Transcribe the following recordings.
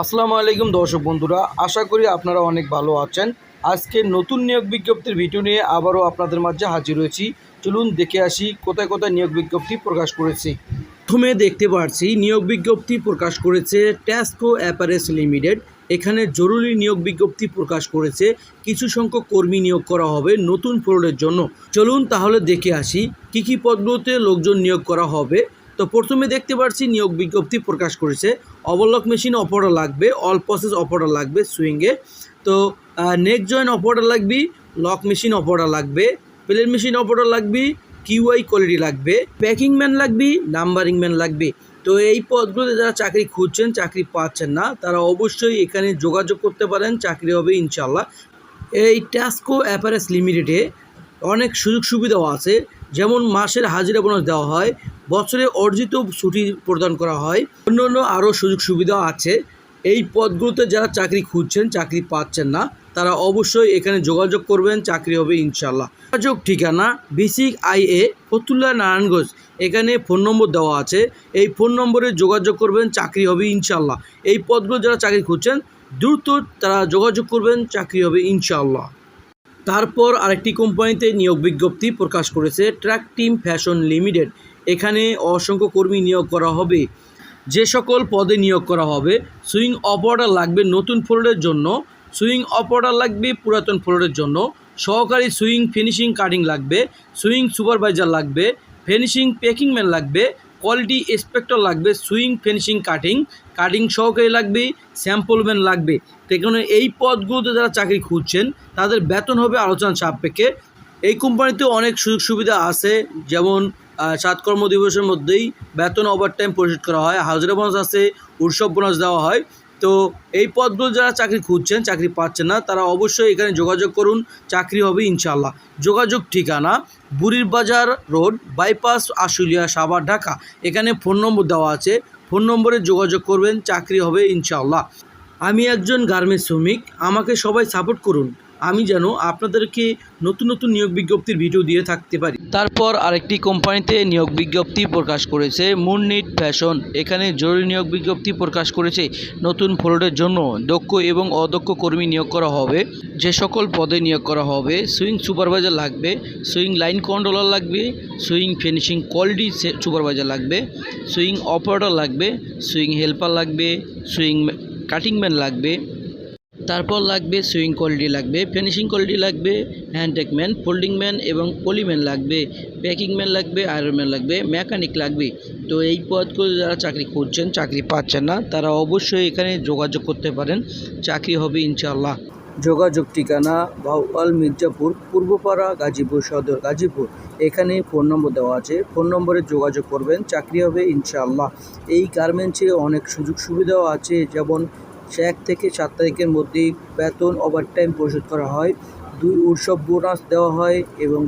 আসসালামু আলাইকুম দর্শক বন্ধুরা, আশা করি আপনারা অনেক ভালো আছেন। আজকে নতুন নিয়োগ বিজ্ঞপ্তির ভিডিও নিয়ে আবারও আপনাদের মাঝে হাজির হয়েছি। চলুন দেখে আসি কোথায় কোথায় নিয়োগ বিজ্ঞপ্তি প্রকাশ করেছে। প্রথমে দেখতে পাচ্ছি, নিয়োগ বিজ্ঞপ্তি প্রকাশ করেছে ট্যাসকো অ্যাপারেস লিমিটেড। এখানে জরুরি নিয়োগ বিজ্ঞপ্তি প্রকাশ করেছে। কিছু সংখ্যক কর্মী নিয়োগ করা হবে নতুন ফ্লোরের জন্য। চলুন তাহলে দেখে আসি, কী কী পদগুলোতে লোকজন নিয়োগ করা হবে। তো প্রথমে দেখতে পাচ্ছি নিয়োগ বিজ্ঞপ্তি প্রকাশ করেছে। অবলক মেশিন অপারেটর লাগবে, অল প্রসেস অপারেটর লাগবে সুইংয়ে তো নেক জয়েন অপারেটর লাগবে লক মেশিন অপারেটর লাগবে প্লেন মেশিন অপারেটর লাগবে কিউআই কোয়ালিটি লাগবে প্যাকিং ম্যান লাগবে নাম্বারিং ম্যান লাগবে। তো এই পদগুলোতে যারা চাকরি খুঁজছেন, চাকরি পাচ্ছেন না, তারা অবশ্যই এখানে যোগাযোগ করতে পারেন, চাকরি হবে ইনশাল্লাহ এই ট্যাসকো অ্যাপারেস লিমিটেডে অনেক সুযোগ সুবিধাও আছে। যেমন মাসের হাজিরা বোনাস দেওয়া হয়, বছরে অর্জিত ছুটি প্রদান করা হয়। অন্যান্য আরও সুযোগ সুবিধাও আছে। এই পদগুলোতে যারা চাকরি খুঁজছেন, চাকরি পাচ্ছেন না, তারা অবশ্যই এখানে যোগাযোগ করবেন, চাকরি হবে ইনশাল্লাহ যোগাযোগ ঠিকানা বিসিক আই এ ফতুল্লা নারায়ণগঞ্জ। এখানে ফোন নম্বর দেওয়া আছে। এই ফোন নম্বরে যোগাযোগ করবেন, চাকরি হবে ইনশাল্লাহ এই পদগুলো যারা চাকরি খুঁজছেন, দ্রুত তারা যোগাযোগ করবেন, চাকরি হবে ইনশাল্লাহ তারপর আরেকটি কোম্পানিতে নিয়োগ বিজ্ঞপ্তি প্রকাশ করেছে ট্র্যাক টিম ফ্যাশন লিমিটেড। এখানে অসংখ্য কর্মী নিয়োগ করা হবে। যে সকল পদে নিয়োগ করা হবে, সুইং অপারেটর লাগবে নতুন ফ্লোরের জন্য, সুইং অপারেটর লাগবে পুরাতন ফ্লোরের জন্য, সহকারী সুইং ফিনিশিং কাটিং লাগবে, সুইং সুপারভাইজার লাগবে, ফিনিশিং প্যাকিং ম্যান লাগবে কোয়ালিটি স্পেক্টর লাগবে সুইং ফিনিশিং কাটিং কাটিং সহকারী লাগবে স্যাম্পল ম্যান লাগবে। সেখানে এই পদগুলোতে যারা চাকরি খুঁজছেন, তাদের বেতন হবে আলোচনা সাপেক্ষে। এই কোম্পানিতে অনেক সুযোগ সুবিধা আছে, যেমন সাত সাত কর্মদিবসের মধ্যেই বেতন ওভারটাইম পরিশোধ করা হয় হাজিরা বোনাস আছে, উৎসব বোনাস দেওয়া হয়। তো এই পদগুলো যারা চাকরি খুঁজছেন, চাকরি পাচ্ছেন না, তারা অবশ্যই এখানে যোগাযোগ করুন, চাকরি হবে ইনশাল্লাহ যোগাযোগ ঠিকানা বুড়ির বাজার রোড, বাইপাস আশুলিয়া, সাভার, ঢাকা। এখানে ফোন নম্বর দেওয়া আছে, ফোন নম্বরে যোগাযোগ করবেন, চাকরি হবে ইনশাল্লাহ আমি একজন গার্মেন্টস শ্রমিক, আমাকে সবাই সাপোর্ট করুন। আমি যেন আপনাদেরকে নতুন নতুন নিয়োগ বিজ্ঞপ্তির ভিডিও দিয়ে থাকতে পারি। তারপর আরেকটি কোম্পানিতে নিয়োগ বিজ্ঞপ্তি প্রকাশ করেছে মুননিট ফ্যাশন। এখানে জরুরি নিয়োগ বিজ্ঞপ্তি প্রকাশ করেছে নতুন ফ্লোরের জন্য দক্ষ এবং অদক্ষ কর্মী নিয়োগ করা হবে, যে সকল পদে নিয়োগ করা হবে। সুইং সুপারভাইজার লাগবে, সুইং লাইন কন্ট্রোলার লাগবে, সুইং ফিনিশিং কোয়ালিটি সুপারভাইজার লাগবে, সুইং অপারেটর লাগবে, সুইং হেল্পার লাগবে, সুইং কাটিং ম্যান লাগবে, তারপর লাগবে সুইং কোয়ালিটি লাগবে ফিনিশিং কোয়ালিটি লাগবে hand tag man folding man এবং পলিম্যান লাগবে প্যাকিং ম্যান লাগবে আয়রন ম্যান লাগবে মেকানিক লাগবে। তো এই পদগুলো যারা চাকরি করছেন, চাকরি পাচ্ছেন না, তারা অবশ্যই এখানে যোগাযোগ করতে পারেন। চাকরি হবে ইনশাল্লাহ যোগাযোগ ঠিকানা ভাউয়াল মির্জাপুর, পূর্বপাড়া, গাজীপুর সদর। গাজীপুর এখানে ফোন নম্বর দেওয়া আছে। ফোন নম্বরে যোগাযোগ করবেন। চাকরি হবে ইনশাআল্লাহ। এই গার্মেন্টসে অনেক সুযোগ সুবিধাও আছে। যেমন এক থেকে সাত তারিখের মধ্যেই বেতন ওভারটাইম পরিশোধ করা হয়। দুই উৎসব বোনাস দেওয়া হয় এবং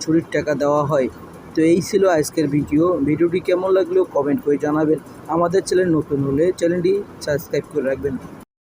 ছুটির টাকা দেওয়া হয়। তো এই ছিল আজকের ভিডিও। ভিডিওটি কেমন লাগল কমেন্ট করে জানাবেন। আমাদের চ্যানেল নতুন হলে চ্যানেলটি সাবস্ক্রাইব করে রাখবেন।